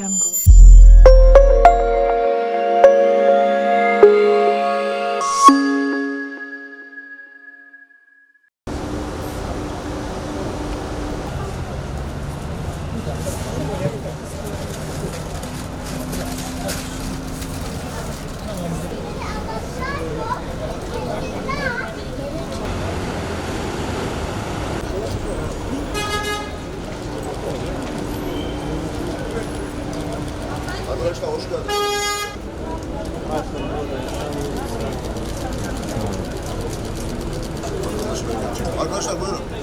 Jungle. Arkadaşlar hoş geldiniz. Arkadaşlar buyurun.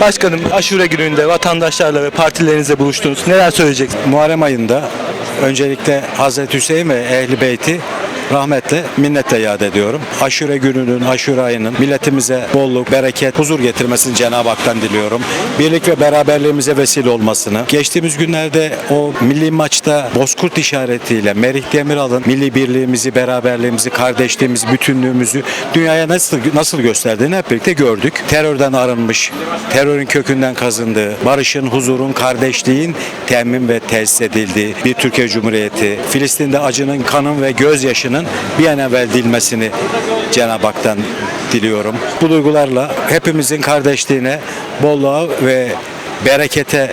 Başkanım aşure gününde vatandaşlarla ve partilerinizle buluştunuz. Neler söyleyeceksiniz? Muharrem ayında öncelikle Hazreti Hüseyin ve Ehli Beyti rahmetle, minnetle yad ediyorum. Aşure gününün, aşure ayının milletimize bolluk, bereket, huzur getirmesini Cenab-ı Hak'tan diliyorum. Birlik ve beraberliğimize vesile olmasını. Geçtiğimiz günlerde o milli maçta Bozkurt işaretiyle Merih Demiral'ın milli birliğimizi, beraberliğimizi, kardeşliğimizi, bütünlüğümüzü dünyaya nasıl nasıl gösterdiğini hep birlikte gördük. Terörden arınmış, terörün kökünden kazındığı, barışın, huzurun, kardeşliğin temin ve tesis edildiği bir Türkiye Cumhuriyeti, Filistin'de acının, kanın ve gözyaşının bir an evvel dilmesini Cenab-ı Hak'tan diliyorum. Bu duygularla hepimizin kardeşliğine, bolluğa ve berekete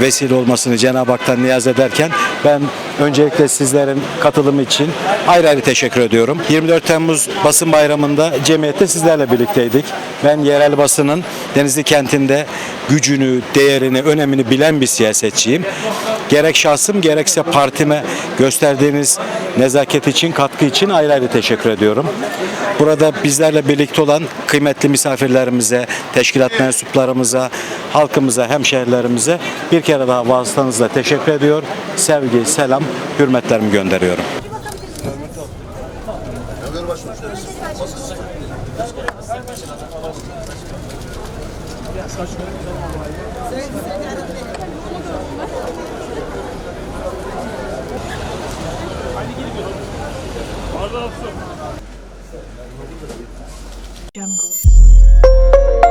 vesile olmasını Cenab-ı Hak'tan niyaz ederken ben öncelikle sizlerin katılımı için ayrı ayrı teşekkür ediyorum. 24 Temmuz basın bayramında cemiyette sizlerle birlikteydik. Ben yerel basının Denizli kentinde gücünü, değerini, önemini bilen bir siyasetçiyim. Gerek şahsım gerekse partime gösterdiğiniz nezaket için, katkı için ayrı ayrı teşekkür ediyorum. Burada bizlerle birlikte olan kıymetli misafirlerimize, teşkilat mensuplarımıza, halkımıza, hemşehrilerimize bir kere daha vasıtanızla teşekkür ediyor. Sevgi, selam, hürmetlerimi gönderiyorum. Başlamış. Jungle.